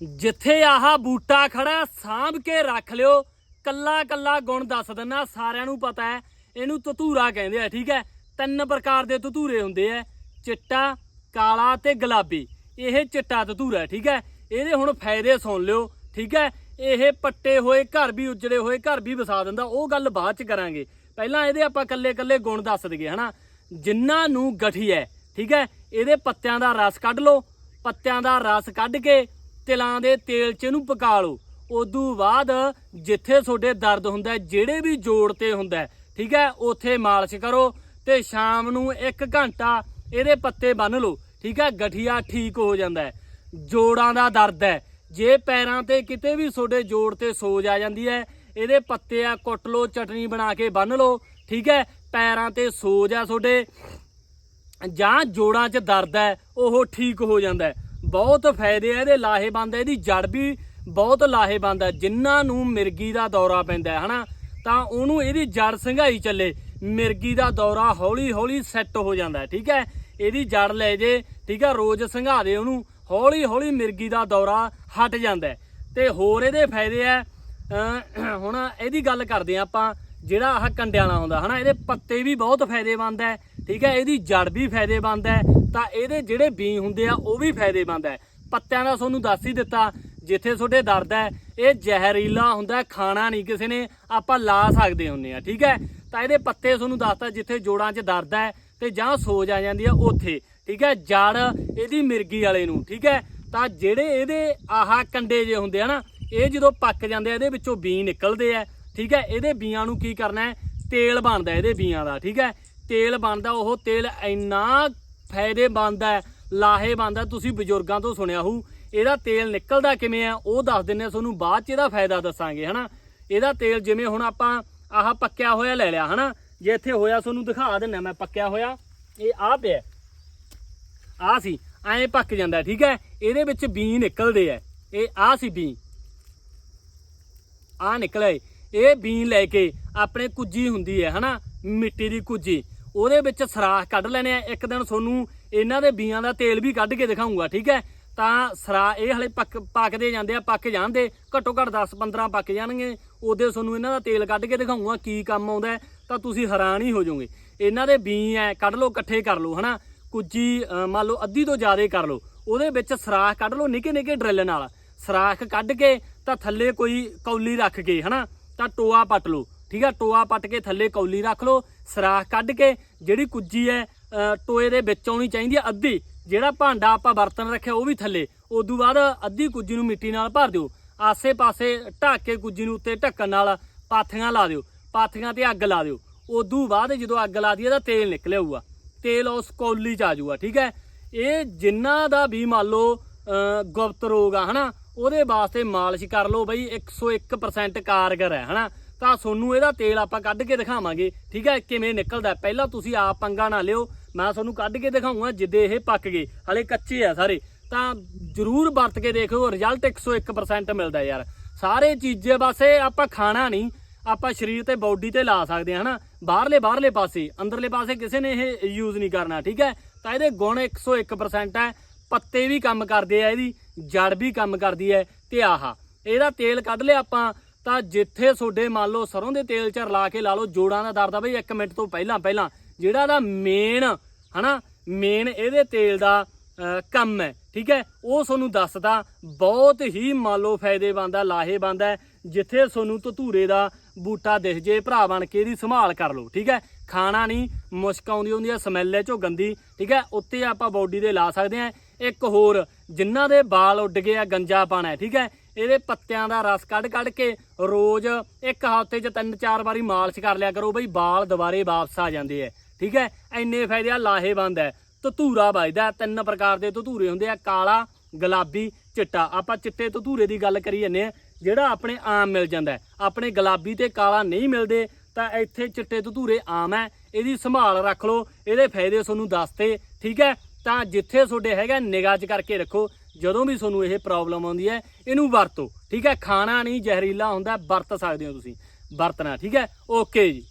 ਜਿੱਥੇ ਆਹ ਬੂਟਾ ਖੜਾ ਸਾਂਭ ਕੇ ਰੱਖ ਲਿਓ। ਕੱਲਾ ਕੱਲਾ ਗੁਣ ਦੱਸ ਦਿੰਨਾ ਸਾਰਿਆਂ ਨੂੰ ਪਤਾ ਹੈ। ਇਹਨੂੰ ਧਤੂਰਾ ਕਹਿੰਦੇ ਆ, ਠੀਕ ਹੈ? ਤਿੰਨ ਪ੍ਰਕਾਰ ਦੇ ਧਤੂਰੇ ਹੁੰਦੇ ਆ, ਚਿੱਟਾ, ਕਾਲਾ ਤੇ ਗੁਲਾਬੀ। ਇਹ ਚਿੱਟਾ ਧਤੂਰਾ ਠੀਕ ਹੈ? ਇਹਦੇ ਹੁਣ ਫਾਇਦੇ ਸੁਣ ਲਿਓ, ਠੀਕ ਹੈ? ਇਹ ਪੱਟੇ ਹੋਏ, ਘਰ ਵੀ ਉਜੜੇ ਹੋਏ, ਘਰ ਵੀ ਵਸਾ ਦਿੰਦਾ, ਉਹ ਗੱਲ ਬਾਅਦ ਚ ਕਰਾਂਗੇ। ਪਹਿਲਾਂ ਇਹਦੇ ਆਪਾਂ ਕੱਲੇ ਕੱਲੇ ਗੁਣ ਦੱਸ ਦਈਏ, ਹਨਾ? ਜਿਨ੍ਹਾਂ ਨੂੰ ਗਠੀ ਹੈ, ਠੀਕ ਹੈ? ਇਹਦੇ ਪੱਤਿਆਂ ਦਾ ਰਸ ਕੱਢ ਲਓ। ਪੱਤਿਆਂ ਦਾ ਰਸ ਕੱਢ ਕੇ ਤਿਲਾਂ ਦੇ ਤੇਲ 'ਚ ਇਹਨੂੰ ਪਕਾ ਲਓ। ਉਦੋਂ ਬਾਅਦ ਜਿੱਥੇ ਤੁਹਾਡੇ ਦਰਦ ਹੁੰਦਾ ਜਿਹੜੇ ਵੀ ਜੋੜ ਤੇ ਹੁੰਦਾ ਠੀਕ ਹੈ, ਉੱਥੇ ਮਾਲਿਸ਼ ਕਰੋ ਤੇ ਸ਼ਾਮ ਨੂੰ 1 ਘੰਟਾ ਇਹਦੇ ਪੱਤੇ ਬੰਨ ਲਓ, ਠੀਕ ਹੈ, ਗਠੀਆ ਠੀਕ ਹੋ ਜਾਂਦਾ ਜੋੜਾਂ ਦਾ ਦਰਦ ਹੈ। ਜੇ ਪੈਰਾਂ ਤੇ ਕਿਤੇ ਵੀ ਤੁਹਾਡੇ ਜੋੜ ਤੇ ਸੋਜ ਆ ਜਾਂਦੀ ਹੈ, ਇਹਦੇ ਪੱਤੇ ਆ ਕੁੱਟ ਲਓ, ਚਟਨੀ ਬਣਾ ਕੇ ਬੰਨ ਲਓ, ਠੀਕ ਹੈ, ਪੈਰਾਂ ਤੇ ਸੋਜ ਆ ਤੁਹਾਡੇ, ਜਾਂ ਜੋੜਾਂ 'ਚ ਦਰਦ ਹੈ, ਉਹ ਠੀਕ ਹੋ ਜਾਂਦਾ ਬਹੁਤ ਫਾਇਦੇ ਆ, ਇਹਦੇ ਲਾਹੇਬੰਦ ਹੈ ਇਹਦੀ ਜੜ ਵੀ ਬਹੁਤ ਲਾਹੇਬੰਦ ਹੈ ਜਿਨ੍ਹਾਂ ਨੂੰ ਮਿਰਗੀ ਦਾ ਦੌਰਾ ਪੈਂਦਾ ਹੈ, ਹਨਾ? ਤਾਂ ਉਹਨੂੰ ਇਹਦੀ ਜੜ ਸੰਘਾਈ ਚੱਲੇ, ਮਿਰਗੀ ਦਾ ਦੌਰਾ ਹੌਲੀ ਹੌਲੀ ਸੈੱਟ ਹੋ ਜਾਂਦਾ ਠੀਕ ਹੈ? ਇਹਦੀ ਜੜ ਲੈ ਜੇ, ਠੀਕ ਹੈ? ਰੋਜ਼ ਸੰਘਾ ਦੇ ਉਹਨੂੰ ਹੌਲੀ ਹੌਲੀ ਮਿਰਗੀ ਦਾ ਦੌਰਾ ਹਟ ਜਾਂਦਾ ਹੈ। ਤੇ ਹੋਰ ਇਹਦੇ ਫਾਇਦੇ ਆ ਹੁਣ ਇਹਦੀ ਗੱਲ ਕਰਦੇ ਆ ਆਪਾਂ, ਜਿਹੜਾ ਆਹ ਕੰਡਿਆਲਾ ਵਾਲਾ ਹੁੰਦਾ ਹਨਾ? ਇਹਦੇ ਪੱਤੇ ਵੀ ਬਹੁਤ ਫਾਇਦੇਮੰਦ ਹੈ। ਠੀਕ ਹੈ, ਇਹਦੀ ਜੜ ਵੀ ਫਾਇਦੇਮੰਦ ਹੈ, ਤਾਂ ਇਹਦੇ ਜਿਹੜੇ ਬੀ ਹੁੰਦੇ ਆ, ਉਹ ਵੀ ਫਾਇਦੇਮੰਦ ਹੈ। ਪੱਤਿਆਂ ਦਾ ਤੁਹਾਨੂੰ ਦੱਸ ਹੀ ਦਿੱਤਾ, ਜਿੱਥੇ ਤੁਹਾਡੇ ਦਰਦ ਹੈ, ਇਹ ਜ਼ਹਿਰੀਲਾ ਹੁੰਦਾ, ਖਾਣਾ ਨਹੀਂ ਕਿਸੇ ਨੇ, ਆਪਾਂ ਲਾ ਸਕਦੇ ਹੁੰਨੇ ਆ, ਠੀਕ ਹੈ। ਤਾਂ ਇਹਦੇ ਪੱਤੇ ਤੁਹਾਨੂੰ ਦੱਸਤਾ, ਜਿੱਥੇ ਜੋੜਾਂ 'ਚ ਦਰਦ ਹੈ ਤੇ ਜਾਂ ਸੋਜ ਆ ਜਾਂਦੀ ਆ ਉੱਥੇ, ਠੀਕ ਹੈ। ਜੜ ਇਹਦੀ ਮਿਰਗੀ ਵਾਲੇ ਨੂੰ, ਠੀਕ ਹੈ। ਤਾਂ ਜਿਹੜੇ ਇਹਦੇ ਆਹਾ ਕੰਡੇ ਜੇ ਹੁੰਦੇ ਆ ਨਾ, ਇਹ ਜਦੋਂ ਪੱਕ ਜਾਂਦੇ ਆ, ਇਹਦੇ ਵਿੱਚੋਂ ਬੀ ਨਿਕਲਦੇ ਆ, ਠੀਕ ਹੈ। ਇਹਦੇ ਬੀਆਂ ਨੂੰ ਕੀ ਕਰਨਾ ਹੈ? ਤੇਲ ਬਣਦਾ ਇਹਦੇ ਬੀਆਂ ਦਾ, ਠੀਕ ਹੈ। ਤੇਲ ਬਣਦਾ, ਉਹ ਤੇਲ ਇੰਨਾ ਫਾਇਦੇਮੰਦ ਹੈ ਲਾਹੇਬੰਦ ਹੈ, ਤੁਸੀਂ ਬਜ਼ੁਰਗਾਂ ਤੋਂ ਸੁਣਿਆ ਹੋਊ, ਇਹਦਾ ਤੇਲ ਨਿਕਲਦਾ ਕਿਵੇਂ ਆ ਉਹ ਦੱਸ ਦਿੰਨੇ ਆ ਤੁਹਾਨੂੰ ਬਾਅਦ ਚ ਇਹਦਾ ਫਾਇਦਾ ਦੱਸਾਂਗੇ, ਹਨਾ? ਇਹਦਾ ਤੇਲ ਜਿਵੇਂ ਹੁਣ ਆਪਾਂ ਆਹ ਪੱਕਿਆ ਹੋਇਆ ਲੈ ਲਿਆ, ਹਨਾ? ਜੇ ਇੱਥੇ ਹੋਇਆ, ਤੁਹਾਨੂੰ ਦਿਖਾ ਦਿੰਨਾ ਮੈਂ ਪੱਕਿਆ ਹੋਇਆ, ਇਹ ਆ ਪਿਆ। ਆ ਸੀ, ਐਂ ਪੱਕ ਜਾਂਦਾ, ਠੀਕ ਹੈ? ਇਹਦੇ ਵਿੱਚ ਬੀ ਨਿਕਲਦੇ ਆ, ਇਹ ਆ ਸੀ ਬੀ। ਆ ਨਿਕਲੇ ਇਹ ਬੀ ਲੈ ਕੇ ਆਪਣੇ ਕੁੱਜੀ ਹੁੰਦੀ ਹੈ, ਹਨਾ? ਮਿੱਟੀ ਦੀ ਕੁੱਜੀ। ਉਹਦੇ ਵਿੱਚ ਸਰਾਖ ਕੱਢ ਲੈਣੇ ਆ। ਇੱਕ ਦਿਨ ਤੁਹਾਨੂੰ ਇਹਨਾਂ ਦੇ ਬੀਆਂ ਦਾ ਤੇਲ ਵੀ ਕੱਢ ਕੇ ਦਿਖਾਉਂਗਾ, ਠੀਕ ਹੈ? ਤਾਂ ਸਰਾ ਇਹ ਹਲੇ ਪੱਕ, ਪੱਕਦੇ ਜਾਂਦੇ ਆ, ਪੱਕ ਜਾਂਦੇ ਘੱਟੋ ਘੱਟ 10 15 ਪੱਕ ਜਾਣਗੇ। ਉਹਦੇ ਤੁਹਾਨੂੰ ਇਹਨਾਂ ਦਾ ਤੇਲ ਕੱਢ ਕੇ ਦਿਖਾਉਂਗਾ ਕੀ ਕੰਮ ਆਉਂਦਾ ਤਾਂ ਤੁਸੀਂ ਹੈਰਾਨ ਹੀ ਹੋ ਜਾਓਗੇ। ਇਹਨਾਂ ਦੇ ਬੀ ਐ, ਕੱਢ ਲਓ, ਇਕੱਠੇ ਕਰ ਲਓ, ਹਨਾ? ਕੁੱਜੀ ਅਹ ਮੰਨ ਲਓ ਅੱਧੀ ਤੋਂ ਜ਼ਿਆਦਾ ਕਰ ਲਓ। ਉਹਦੇ ਵਿੱਚ ਸਰਾਖ ਕੱਢ ਲਓ ਨਿੱਕੇ ਨਿੱਕੇ ਡਰਿੱਲ ਨਾਲ। ਸਰਾਖ ਕੱਢ ਕੇ ਤਾਂ ਥੱਲੇ ਕੋਈ ਕੌਲੀ ਰੱਖ ਕੇ, ਹਨਾ? ਤਾਂ ਟੋਆ ਪੱਟ ਲਓ, ਠੀਕ ਆ ਟੋਆ ਪੱਟ ਕੇ ਥੱਲੇ ਕੌਲੀ ਰੱਖ ਲਓ। ਸਰਾਖ ਕੱਢ ਕੇ ਜਿਹੜੀ ਕੁੱਜੀ ਹੈ ਟੋਏ ਦੇ ਵਿੱਚ ਆਉਣੀ ਚਾਹੀਦੀ ਹੈ, ਅੱਧੀ। ਜਿਹੜਾ ਭਾਂਡਾ ਆਪਾਂ ਬਰਤਨ ਰੱਖਿਆ, ਉਹ ਵੀ ਥੱਲੇ। ਉਦੋਂ ਬਾਅਦ ਅੱਧੀ ਕੁੱਜੀ ਨੂੰ ਮਿੱਟੀ ਨਾਲ ਭਰ ਦਿਓ। ਆਸੇ-ਪਾਸੇ ਢੱਕ ਕੇ ਕੁੱਜੀ ਨੂੰ ਉੱਤੇ ਢੱਕਣ ਨਾਲ ਪਾਥੀਆਂ ਲਾ ਦਿਓ। ਪਾਥੀਆਂ ਤੇ ਅੱਗ ਲਾ ਦਿਓ। ਉਦੋਂ ਬਾਅਦ ਜਦੋਂ ਅੱਗ ਲਾ ਦੀ ਤਾਂ ਤੇਲ ਨਿਕਲਿਆਊਗਾ। ਤੇਲ ਉਸ ਕੌਲੀ ਚ ਆ ਜਾਊਗਾ, ਠੀਕ ਹੈ? ਇਹ ਜਿੰਨਾ ਦਾ ਵੀ ਮੰਨ ਲਓ ਗੁਪਤ ਰੋਗ ਆ, ਹਨਾ, ਉਹਦੇ ਵਾਸਤੇ ਮਾਲਿਸ਼ ਕਰ ਲਓ ਬਈ 101% ਕਾਰਗਰ ਹੈ, ਹਨਾ? ਤਾਂ ਤੁਹਾਨੂੰ ਇਹਦਾ ਤੇਲ ਆਪਾਂ ਕੱਢ ਕੇ ਦਿਖਾਵਾਂਗੇ। ਠੀਕ ਹੈ, ਕਿਵੇਂ ਨਿਕਲਦਾ ਪਹਿਲਾਂ ਤੁਸੀਂ ਆਪ ਪੰਗਾ ਨਾ ਲਿਓ, ਮੈਂ ਤੁਹਾਨੂੰ ਕੱਢ ਕੇ ਦਿਖਾਉਂਗਾ ਜਿੱਦੇ ਇਹ ਪੱਕ ਗਏ। ਹਲੇ ਕੱਚੇ ਆ ਸਾਰੇ। ਤਾਂ ਜਰੂਰ ਵਰਤ ਕੇ ਦੇਖੋ ਰਿਜ਼ਲਟ 101% ਮਿਲਦਾ ਯਾਰ। ਸਾਰੇ ਚੀਜ਼ੇ ਪਾਸੇ ਆਪਾਂ ਖਾਣਾ ਨਹੀਂ, ਆਪਾਂ ਸਰੀਰ ਤੇ ਬਾਡੀ ਤੇ ਲਾ ਸਕਦੇ ਹਾਂ, ਹਨਾ? ਬਾਹਰਲੇ ਬਾਹਰਲੇ ਪਾਸੇ, ਅੰਦਰਲੇ ਪਾਸੇ ਕਿਸੇ ਨੇ ਇਹ ਯੂਜ਼ ਨਹੀਂ ਕਰਨਾ, ਠੀਕ ਹੈ? ਤਾਂ ਇਹਦੇ ਗੁਣ 101% ਹੈ। ਪੱਤੇ ਵੀ ਕੰਮ ਕਰਦੇ ਆ ਇਹਦੀ, ਜੜ ਵੀ ਕੰਮ ਕਰਦੀ ਹੈ। ਤੇ ਆਹਾ, ਇਹਦਾ ਤੇਲ ਕੱਢ ਲਿਆ ਆਪਾਂ। ਤਾਂ ਜਿੱਥੇ ਤੁਹਾਡੇ ਮੰਨ ਲਓ ਸਰੋਂ ਦੇ ਤੇਲ ਚ ਰਲਾ ਕੇ ਲਾ ਲਓ ਜੋੜਾਂ ਦਾ ਦਰਦ ਆ ਬਈ 1 ਮਿੰਟ ਤੋਂ ਪਹਿਲਾਂ ਪਹਿਲਾਂ। ਜਿਹੜਾ ਦਾ ਮੇਨ ਹਨਾ ਮੇਨ ਇਹਦੇ ਤੇਲ ਦਾ ਕੰਮ ਹੈ, ਠੀਕ ਹੈ? ਉਹ ਤੁਹਾਨੂੰ ਦੱਸਦਾ, ਬਹੁਤ ਹੀ ਮੰਨ ਲਓ ਫਾਇਦੇਮੰਦ ਆ ਲਾਹੇਵੰਦ ਹੈ। ਜਿੱਥੇ ਤੁਹਾਨੂੰ ਧਤੂਰੇ ਦਾ ਬੂਟਾ ਦਿਖ ਜੇ, ਭਰਾ ਬਣ ਕੇ ਇਹਦੀ ਸੰਭਾਲ ਕਰ ਲਓ, ਠੀਕ ਹੈ? ਖਾਣਾ ਨਹੀਂ, ਮੁਸ਼ਕ ਆਉਂਦੀ ਹੁੰਦੀ ਹੈ ਸਮੈਲ ਹੈ ਝੋ ਗੰਦੀ ਠੀਕ ਹੈ? ਉੱਤੇ ਆਪਾਂ ਬਾਡੀ ਦੇ ਲਾ ਸਕਦੇ ਹਾਂ। ਇੱਕ ਹੋਰ ਜਿਨ੍ਹਾਂ ਦੇ ਵਾਲ ਉੱਡ ਗਏ ਆ, ਗੰਜਾ ਪਾਣਾ ਹੈ, ਠੀਕ ਹੈ? ਇਹਦੇ ਪੱਤਿਆਂ ਦਾ ਰਸ ਕੱਢ ਕੱਢ ਕੇ ਰੋਜ਼ ਇੱਕ ਹਫ਼ਤੇ 'ਚ ਤਿੰਨ ਚਾਰ ਵਾਰੀ ਮਾਲਿਸ਼ ਕਰ ਲਿਆ ਕਰੋ ਬਈ ਵਾਲ ਦੁਬਾਰੇ ਵਾਪਸ ਆ ਜਾਂਦੇ ਆ ਠੀਕ ਹੈ ਇੰਨੇ ਫਾਇਦੇ ਆ, ਲਾਹੇਵੰਦ ਹੈ ਧਤੂਰਾ ਵੱਜਦਾ ਤਿੰਨ ਪ੍ਰਕਾਰ ਦੇ ਧਤੂਰੇ ਹੁੰਦੇ ਆ, ਕਾਲਾ, ਗੁਲਾਬੀ, ਚਿੱਟਾ। ਆਪਾਂ ਚਿੱਟੇ ਧਤੂਰੇ ਦੀ ਗੱਲ ਕਰੀ ਜਾਂਦੇ ਆ, ਜਿਹੜਾ ਆਪਣੇ ਆਮ ਮਿਲ ਜਾਂਦਾ ਆਪਣੇ ਗੁਲਾਬੀ ਤੇ ਕਾਲਾ ਨਹੀਂ ਮਿਲਦੇ, ਤਾਂ ਇੱਥੇ ਚਿੱਟੇ ਧਤੂਰੇ ਆਮ ਹੈ ਇਹਦੀ ਸੰਭਾਲ ਰੱਖ ਲਓ, ਇਹਦੇ ਫਾਇਦੇ ਤੁਹਾਨੂੰ ਦੱਸਤੇ, ਠੀਕ ਹੈ ਤਾਂ ਜਿੱਥੇ ਤੁਹਾਡੇ ਹੈਗਾ ਨਿਗਾਹ 'ਚ ਕਰਕੇ ਰੱਖੋ। ਜਦੋਂ ਵੀ ਤੁਹਾਨੂੰ ਇਹ ਪ੍ਰੋਬਲਮ ਆਉਂਦੀ ਹੈ, ਇਹਨੂੰ ਵਰਤੋ, ਠੀਕ ਹੈ? ਖਾਣਾ ਨਹੀਂ ਜ਼ਹਿਰੀਲਾ ਹੁੰਦਾ, ਵਰਤ ਸਕਦੇ ਹੋ ਤੁਸੀਂ। ਵਰਤਣਾ, ਠੀਕ ਹੈ? ਓਕੇ ਜੀ।